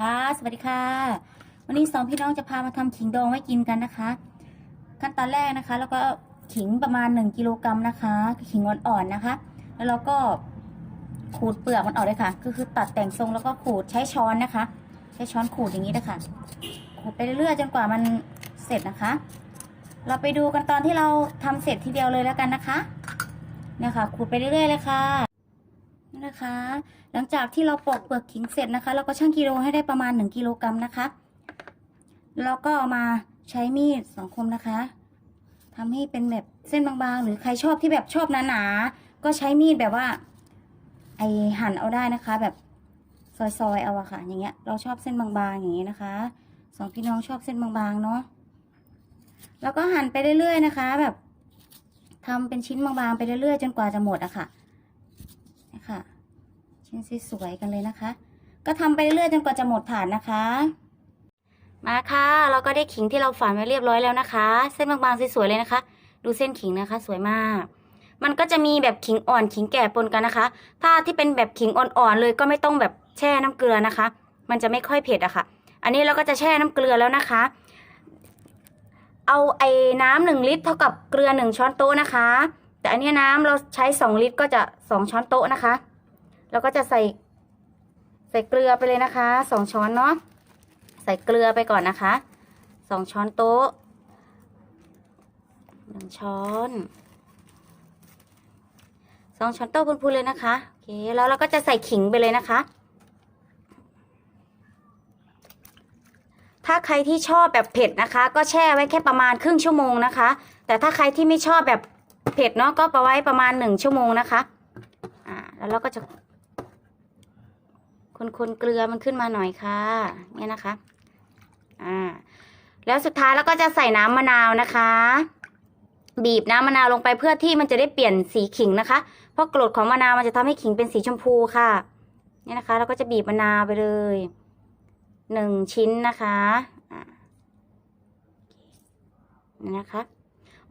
คะ สวัสดีค่ะ วันนี้สองพี่น้องจะพามาทำขิงดองไว้กินกันนะคะ ขั้นตอนแรกนะคะ แล้วก็ขิงประมาณ1กิโลกรัมนะคะ ขิงอ่อนๆนะคะ แล้วเราก็ขูดเปลือกมันออกเลยค่ะ ก็คือตัดแต่งทรงแล้วก็ขูดใช้ช้อนนะคะ ใช้ช้อนขูดอย่างนี้นะคะขูดไปเรื่อยๆจนกว่ามันเสร็จนะคะ เราไปดูกันตอนที่เราทำเสร็จทีเดียวเลยแล้วกันนะคะเนี่ยค่ะขูดไปเรื่อยๆเลยค่ะ นะคะ หลังจากที่เราปอกเปลือกขิงเสร็จนะคะ เราก็ชั่งกิโลให้ได้ประมาณ 1กิโลกรัมนะคะแล้วก็เอามาใช้มีดสองคมนะคะทำให้เป็นแบบเส้นบางๆ หรือใครชอบที่แบบชอบหนาๆก็ใช้มีดแบบว่า ไอหั่นเอาได้นะคะ แบบซอยๆเอาอะค่ะ อย่างเงี้ย เราชอบเส้นบางๆอย่างนี้นะคะสองพี่น้องชอบเส้นบางๆเนาะแล้วก็หั่นไปเรื่อยๆนะคะ แบบทำเป็นชิ้นบางๆไปเรื่อยๆ จนกว่าจะหมดอะค่ะนะคะ ชิ้นสวยๆกันเลยนะคะ ก็ทำไปเรื่อยๆจนกว่าจะหมดถาดนะคะ มาค่ะ เราก็ได้ขิงที่เราฝานไว้เรียบร้อยแล้วนะคะ เส้นบางๆสวยๆเลยนะคะ ดูเส้นขิงนะคะ สวยมาก มันก็จะมีแบบขิงอ่อนขิงแก่ปนกันนะคะ ถ้าที่เป็นแบบขิงอ่อนๆเลยก็ไม่ต้องแบบแช่น้ำเกลือนะคะ มันจะไม่ค่อยเผ็ดอะค่ะ อันนี้เราก็จะแช่น้ำเกลือแล้วนะคะ เอาไอ้น้ำหนึ่งลิตรเท่ากับเกลือหนึ่งช้อนโต๊ะนะคะ แต่อันนี้น้ำเราใช้สองลิตรก็จะสองช้อนโต๊ะนะคะ แล้วก็จะใส่ใส่เกลือไปเลยนะคะสองช้อนเนาะใส่เกลือไปก่อนนะคะสองช้อนโต๊ะหนึ่งช้อนสองช้อนโต๊ะพูนๆเลยนะคะโอเคแล้วเราก็จะใส่ขิงไปเลยนะคะ ถ้าใครที่ชอบแบบเผ็ดนะคะ ก็แช่ไว้แค่ประมาณครึ่งชั่วโมงนะคะ แต่ถ้าใครที่ไม่ชอบแบบเผ็ดเนาะก็ประไว้ประมาณหนึ่งชั่วโมงนะคะอ่าแล้วเราก็จะ คนๆเกลือมันขึ้นมาหน่อยค่ะ เนี่ยนะคะ อ่า แล้วสุดท้ายเราก็จะใส่น้ำมะนาวนะคะ บีบน้ำมะนาวลงไปเพื่อที่มันจะได้เปลี่ยนสีขิงนะคะ เพราะกรดของมะนาวมันจะทำให้ขิงเป็นสีชมพูค่ะ เนี่ยนะคะ เราก็จะบีบมะนาวไปเลยหนึ่งชิ้นนะคะนี่นะคะ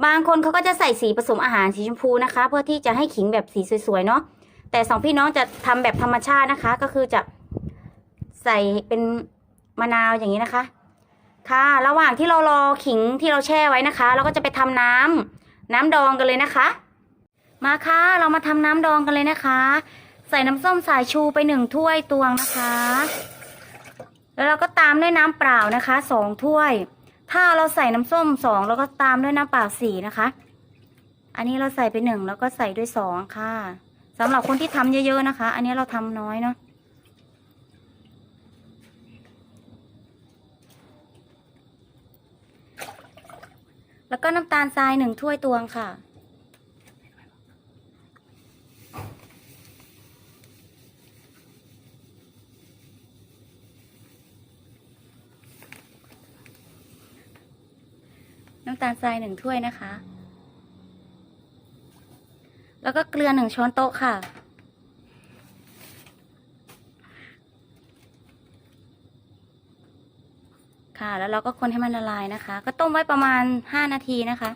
บางคนเขาก็จะใส่สีผสมอาหารสีชมพูนะคะ เพื่อที่จะให้ขิงแบบสีสวยๆเนาะแต่สองพี่น้องจะทำแบบธรรมชาตินะคะ ก็คือจะ ส่เป็นมะนาวอย่างนี้นะคะ ค่ะ ระหว่างที่เรารอขิงที่เราแช่ไว้นะคะ เราก็จะไปทำน้ำน้ำดองกันเลยนะคะ มาค่ะเรามาทำน้ำดองกันเลยนะคะ ใส่น้ำส้มสายชูไปหนึ่งถ้วยตวงนะคะ แล้วเราก็ตามด้วยน้ำเปล่านะคะสองถ้วย ถ้าเราใส่น้ำส้มสองแล้วก็ตามด้วยน้ำเปล่าสี่นะคะ อันนี้เราใส่ไปหนึ่งแล้วก็ใส่ด้วยสองค่ะสำหรับคนที่ทำเยอะๆนะคะ อันนี้เราทำน้อยเนาะ แล้วก็น้ำตาลทรายหนึ่งถ้วยตวงค่ะ น้ำตาลทรายหนึ่งถ้วยนะคะ แล้วก็เกลือหนึ่งช้อนโต๊ะค่ะ ค่ะ แล้วเราก็คนให้มันละลายนะคะ ก็ต้มไว้ประมาณห้านาทีนะคะ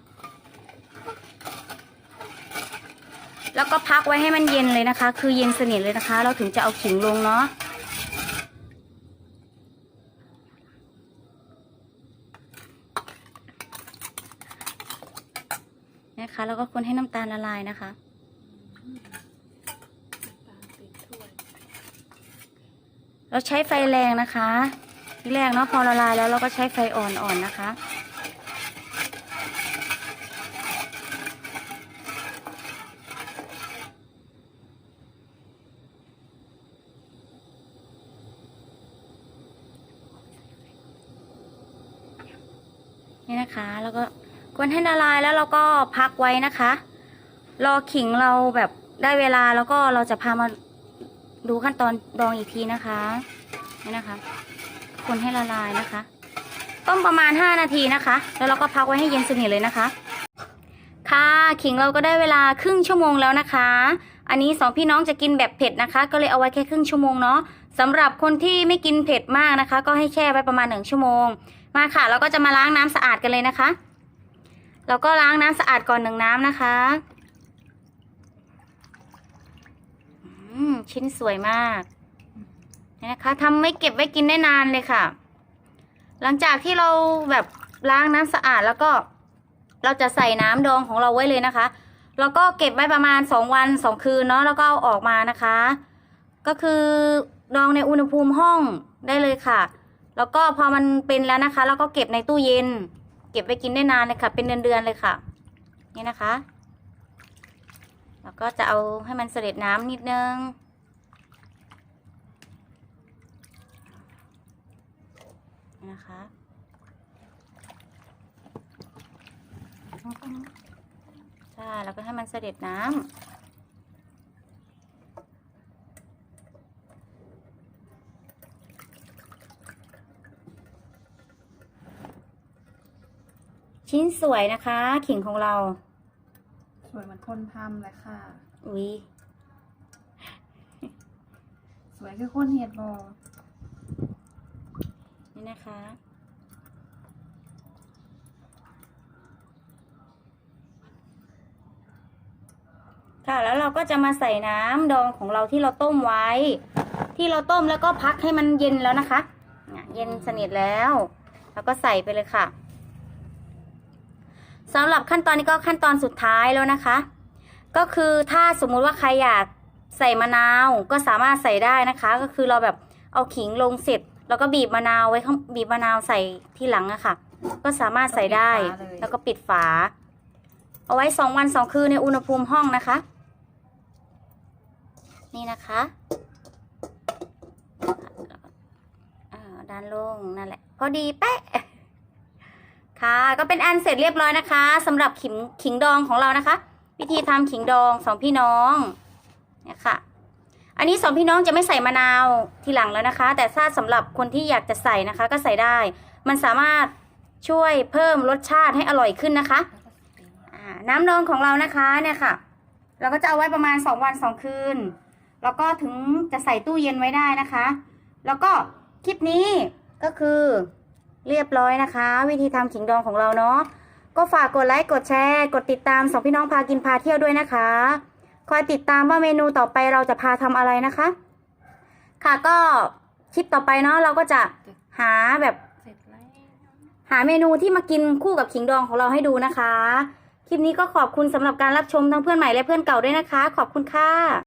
แล้วก็พักไว้ให้มันเย็นเลยนะคะ คือเย็นสนิทเลยนะคะ เราถึงจะเอาขิงลงเนาะนะคะ แล้วก็คนให้น้ำตาลละลายนะคะเราใช้ไฟแรงนะคะ ที่แรกเนาะพอละลายแล้วเราก็ใช้ไฟอ่อนๆนะคะ นี่นะคะ แล้วก็คนให้ละลายแล้วเราก็พักไว้นะคะ รอขิงเราแบบได้เวลาแล้วก็เราจะพามาดูขั้นตอนดองอีกทีนะคะ นี่นะคะ คนให้ละลายนะคะ ต้มประมาณ 5 นาทีนะคะ แล้วเราก็พักไว้ให้เย็นสนิทเลยนะคะ ค่ะขิงเราก็ได้เวลาครึ่งชั่วโมงแล้วนะคะ อันนี้สองพี่น้องจะกินแบบเผ็ดนะคะ ก็เลยเอาไว้แค่ครึ่งชั่วโมงเนาะสำหรับคนที่ไม่กินเผ็ดมากนะคะ ก็ให้แช่ไว้ประมาณหนึ่งชั่วโมง มาค่ะ เราก็จะมาล้างน้ำสะอาดกันเลยนะคะ เราก็ล้างน้ำสะอาดก่อนหนึ่งน้ำนะคะอืมชิ้นสวยมาก นี่นะคะทำไม่เก็บไว้กินได้นานเลยค่ะ หลังจากที่เราแบบล้างน้ำสะอาดแล้วก็ เราจะใส่น้ำดองของเราไว้เลยนะคะ แล้วก็เก็บไว้ประมาณสองวันสองคืนเนาะแล้วก็เอาออกมานะคะ ก็คือดองในอุณหภูมิห้องได้เลยค่ะ แล้วก็พอมันเป็นแล้วนะคะแล้วก็เก็บในตู้เย็น เก็บไว้กินได้นานเลยค่ะ เป็นเดือนๆเลยค่ะ นี่นะคะ แล้วก็จะเอาให้มันเสด็จน้ำนิดนึง นี่นะคะใช่แล้วก็ให้มันเสด็จน้ำชิ้นสวยนะคะ ขิงของเรา สวยเหมือนคนทำเลยค่ะ อุ๊ยสวยคือคนเห็ดบอ นี่นะคะ ค่ะแล้วเราก็จะมาใส่น้ำดองของเราที่เราต้มไว้ ที่เราต้มแล้วก็พักให้มันเย็นแล้วนะคะเยเย็นสนิทแล้ว แล้วก็ใส่ไปเลยค่ะสำหรับขั้นตอนนี้ก็ขั้นตอนสุดท้ายแล้วนะคะ ก็คือถ้าสมมุติว่าใครอยากใส่มะนาวก็สามารถใส่ได้นะคะ ก็คือเราแบบเอาขิงลงเสร็จ แล้วก็บีบมะนาวไว้ข้างบีบมะนาวใส่ที่หลังอะค่ะ ก็สามารถใส่ได้ แล้วก็ปิดฝา เอาไว้สองวันสองคืนในอุณหภูมิห้องนะคะ นี่นะคะอ่าด้านลงนั่นแหละ พอดีเป๊ะค่ะ ก็เป็นอันเสร็จเรียบร้อยนะคะสำหรับขิงขิงดองของเรานะคะ วิธีทำขิงดองสองพี่น้องเนี่ยค่ะ อันนี้สองพี่น้องจะไม่ใส่มะนาวทีหลังแล้วนะคะ แต่ถ้าสำหรับคนที่อยากจะใส่นะคะ ก็ใส่ได้ มันสามารถช่วยเพิ่มรสชาติให้อร่อยขึ้นนะคะอ่าน้ำดองของเรานะคะเนี่ยค่ะ เราก็จะเอาไว้ประมาณสองวันสองคืน แล้วก็ถึงจะใส่ตู้เย็นไว้ได้นะคะ แล้วก็คลิปนี้ก็คือเรียบร้อยนะคะ วิธีทำขิงดองของเราเนาะก็ฝากกดไลค์กดแชร์ กดติดตามสองพี่น้องพากินพาเที่ยวด้วยนะคะ คอยติดตามว่าเมนูต่อไปเราจะพาทำอะไรนะคะ ค่ะก็คลิปต่อไปเนาะเราก็จะหาแบบหาเมนูที่มากินคู่กับขิงดองของเราให้ดูนะคะ คลิปนี้ก็ขอบคุณสำหรับการรับชมทั้งเพื่อนใหม่และเพื่อนเก่าด้วยนะคะ ขอบคุณค่ะ